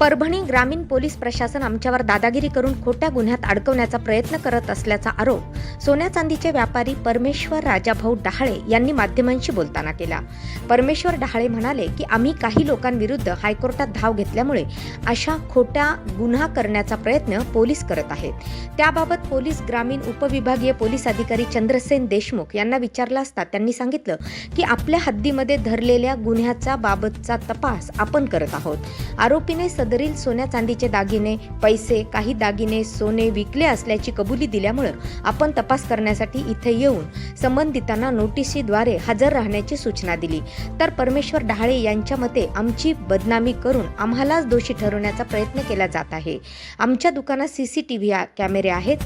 परभणी ग्रामीण पोलीस प्रशासन आमच्यावर दादागिरी करून खोट्या गुन्ह्यात अडकवण्याचा प्रयत्न करत असल्याचा आरोप सोन्या चांदीचे व्यापारी परमेश्वर राजाभाऊ डहाळे यांनी माध्यमांशी बोलताना केला. परमेश्वर डहाळे म्हणाले की आम्ही काही लोकांविरुद्ध हायकोर्टात धाव घेतल्यामुळे अशा खोट्या गुन्हा करण्याचा प्रयत्न पोलीस करत आहेत. त्याबाबत पोलीस ग्रामीण उपविभागीय पोलीस अधिकारी चंद्रसेन देशमुख यांना विचारला असता त्यांनी सांगितलं की आपल्या हद्दीमध्ये धरलेल्या गुन्ह्याचा बाबतचा तपास आपण करत आहोत. आरोपीने सदरील सोन्या चांदीचे दागिने पैसे काही दागिने सोने विकले असल्याची कबुली दिल्यामुळं आपण तपास करण्यासाठी इथे येऊन संबंधितांना नोटिसीद्वारे हजर राहण्याची सूचना दिली. तर परमेश्वर डहाळे यांच्या मते आमची बदनामी करून आम्हालाच दोषी ठरवण्याचा प्रयत्न केला जात आहे. आमच्या दुकानात सी सी टी व्ही कॅमेरे आहेत.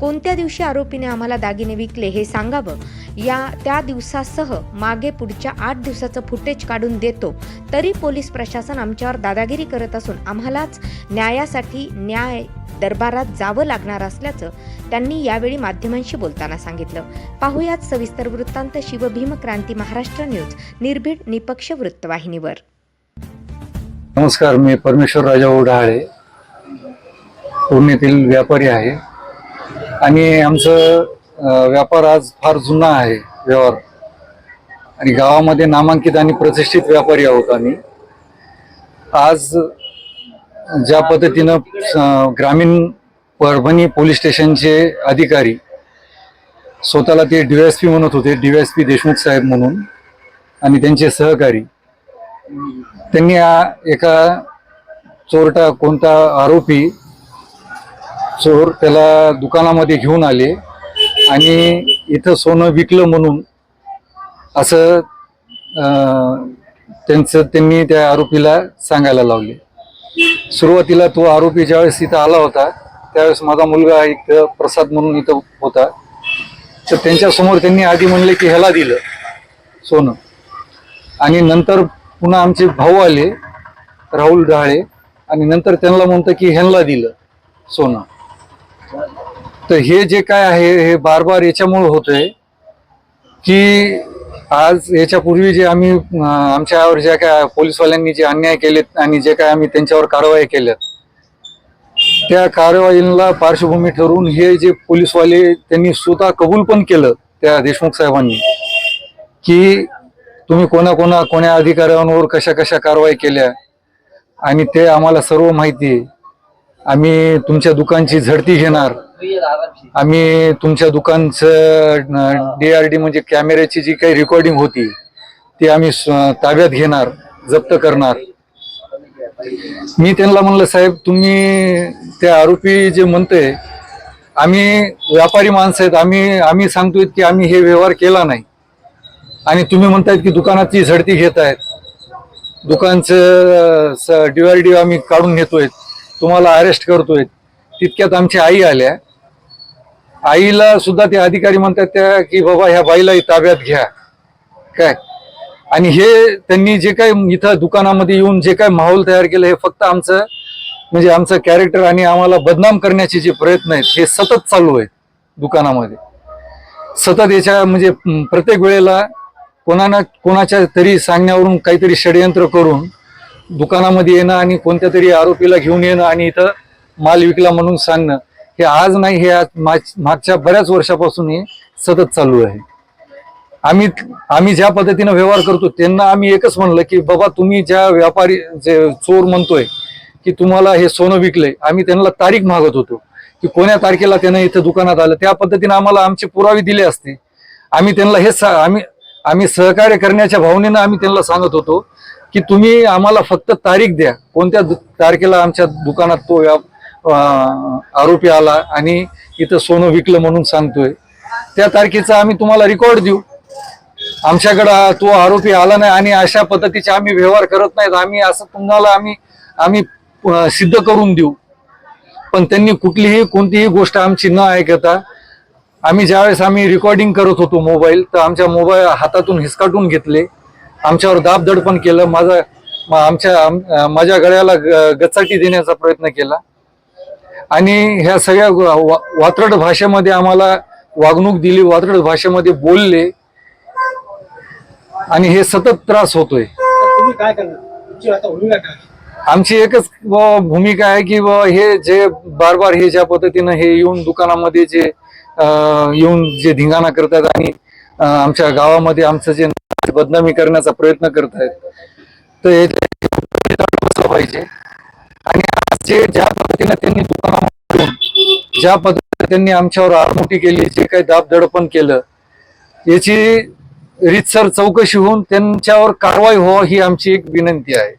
कोणत्या दिवशी आरोपीने आम्हाला दागिने विकले हे सांगावं? या त्या दिवसासह मागे पुढच्या आठ दिवसाचं फुटेज काढून देतो. तरी पोलीस प्रशासन आमच्यावर दादागिरी करत असून आम्हालाच न्यायासाठी न्याय दरबारात जावं लागणार असल्याचं त्यांनी यावेळी माध्यमांशी बोलताना सांगितलं. पाहुयात सविस्तर वृत्तांत शिवभीम क्रांती महाराष्ट्र न्यूज निर्भीड निपक्ष वृत्तवाहिनीवर. नमस्कार मी परमेश्वर राजा ओढाळे पुण्यातील व्यापारी आहे. आणि आमचं व्यापार आज फार जुना आहे व्यवहार. आणि गावामध्ये नामांकित आणि प्रतिष्ठित व्यापारी आहोत आम्ही. आज ज्या पद्धतीनं ग्रामीण परभणी पोलीस स्टेशनचे अधिकारी स्वतःला ते डीवायएसपी म्हणत होते डीवायएसपी देशमुख साहेब म्हणून आणि त्यांचे सहकारी. त्यांनी एका चोरटा कोणता आरोपी चोर त्याला दुकानामध्ये घेऊन आले आणि इथं सोनं विकलं म्हणून असं त्यांचं त्यांनी त्या आरोपीला सांगायला लावले. सुरुवातीला तो आरोपी ज्यावेळेस इथं आला होता त्यावेळेस माझा मुलगा इथं प्रसाद म्हणून इथं होता. तर त्यांच्यासमोर त्यांनी आधी म्हणले की ह्याला दिलं सोनं. आणि नंतर पुन्हा आमचे भाऊ आले राहुल डहाळे आणि नंतर त्यांना म्हणतं की ह्यांना दिलं सोनं. तर हे जे काय आहे हे बार बार याच्यामुळे होतंय की आज याच्यापूर्वी जे आम्ही आमच्यावर ज्या काय पोलीसवाल्यांनी जे अन्याय केलेत आणि जे काय आम्ही त्यांच्यावर कारवाई केल्यात त्या कारवाईला पार्श्वभूमी ठरवून हे जे पोलीसवाले त्यांनी स्वतः कबूल पण केलं त्या देशमुख साहेबांनी की तुम्ही कोणा कोणा कोण्या अधिकाऱ्यांवर कशा कशा कारवाई केल्या आणि ते आम्हाला सर्व माहिती आहे. आम्ही तुमच्या दुकानची झडती घेणार. आम्ही तुमच्या दुकानचं डीआरडी म्हणजे कॅमेऱ्याची जी काही रेकॉर्डिंग होती ती आम्ही ताब्यात घेणार जप्त करणार. मी त्यांना म्हणलं साहेब तुम्ही ते आरोपी जे म्हणतोय आम्ही व्यापारी माणसं आहेत आम्ही आम्ही सांगतोय की आम्ही हे व्यवहार केला नाही. आणि तुम्ही म्हणतायत की दुकानाची झडती घेत आहेत. दुकानचं डीआरडी आम्ही काढून घेतोय तुम्हाला अरेस्ट करतोय. तितक्यात आमची आई आल्या. आईला सुद्धा ते अधिकारी म्हणतात त्या की बाबा ह्या बाईला ताब्यात घ्या. काय? आणि हे त्यांनी जे काय इथं दुकानामध्ये येऊन जे काय माहोल तयार केलं हे फक्त आमचं म्हणजे आमचं कॅरेक्टर आणि आम्हाला बदनाम करण्याचे जे प्रयत्न आहेत हे सतत चालू आहेत दुकानामध्ये. सतत याच्या म्हणजे प्रत्येक वेळेला कोणाना कोणाच्या तरी सांगण्यावरून काहीतरी षडयंत्र करून दुकानामध्ये येणं आणि कोणत्या तरी आरोपीला घेऊन येणं आणि इथं माल विकला म्हणून सांगणं हे आज नाही हे आज माग- मागच्या बऱ्याच वर्षापासून हे सतत चालू आहे. आम्ही आम्ही ज्या पद्धतीनं व्यवहार करतो त्यांना आम्ही एकच म्हणलं की बाबा तुम्ही ज्या व्यापारी जे चोर म्हणतोय की तुम्हाला हे सोनं विकलंय आम्ही त्यांना तारीख मागत होतो की कोण्या तारखेला त्यांना इथं दुकानात आलं. त्या पद्धतीनं आम्हाला आमचे पुरावे दिले असते. आम्ही त्यांना हे सा- आम्ही आम्ही सहकार्य करण्याच्या भावनेनं आम्ही त्यांना सांगत होतो की तुम्ही आम्हाला फक्त तारीख द्या. कोणत्या दु- तारखेला आमच्या दुकानात तो व्या- आरोपी आला आणि इथं सोनं विकलं म्हणून सांगतोय. त्या तारखेचा आम्ही तुम्हाला रेकॉर्ड देऊ. आमच्याकडं तो आरोपी आला नाही आणि अशा पद्धतीचे आम्ही व्यवहार करत नाहीत. आम्ही असं तुम्हाला आम्ही आम्ही सिद्ध करून देऊ. पण त्यांनी कुठलीही कोणतीही गोष्ट आमची न ऐकता आम्ही ज्यावेळेस आम्ही रेकॉर्डिंग करत होतो मोबाईल तर आमच्या मोबाईल हातातून हिसकाटून घेतले. आमच्यावर दाब दडपण केलं. माझा आमच्या माझ्या गळ्याला ग- गचाटी देण्याचा प्रयत्न केला. आणि ह्या सगळ्या वा- वात्रट भाषेमध्ये आम्हाला वागणूक दिली वात्रट भाषेमध्ये बोलले. आणि हे सतत त्रास होतोय. आमची एकच भूमिका आहे की हे जे बार बार हे ज्या पद्धतीनं हे येऊन दुकानामध्ये जे येऊन जे धिंगाणा करतात आणि आमच्या गावामध्ये आमचं जे बदनामी करण्याचा प्रयत्न करतायत तर हे पाहिजे. आणि आज जे ज्या पद्धतीने त्यांनी ज्या पद्धतीने त्यांनी आमच्यावर आरमोटी केली जे काही दाब दडपण केलं याची रीतसर चौकशी होऊन त्यांच्यावर कारवाई व्हावं ही आमची एक विनंती आहे.